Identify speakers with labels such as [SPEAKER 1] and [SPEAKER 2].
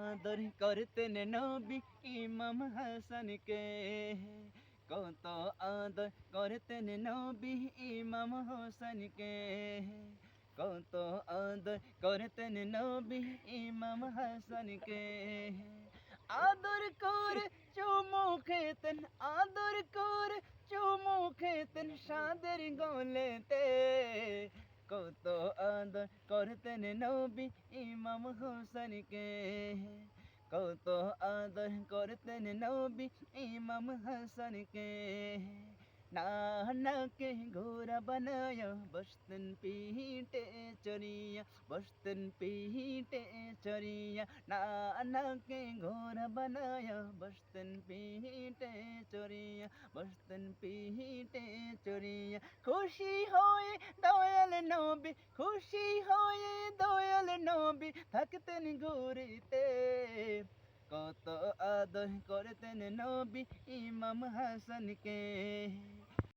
[SPEAKER 1] আদর করতেন নবী ইমাম হাসানকে কত আদর করতেন নবী ইমাম হোসেনকে কত আদর করতেন নবী ইমাম হাসানকে আদর করে চুমু খেতেন আদর করে চুমু খেতেন সাদের গলেতে কত আদর করতেন নবী ইমাম হোসেনকে কত আদর করতেন নবী ইমাম হাসানকে নানাকে ঘোরা বানায়া বসতেন পিহিটে চরিয়া বসতেন পিহিটে চরিয়া নানাকে ঘোরা বানায়া বসতেন পিহিটে চরিয়া বসতেন পিহিটে চরিয়া খুশি হয়ে দয়াল নবী খুশি হয়ে দয়াল নবী থাকতেন ঘুরিতে। কত আদর করতেন নবী ইমাম হাসানকে।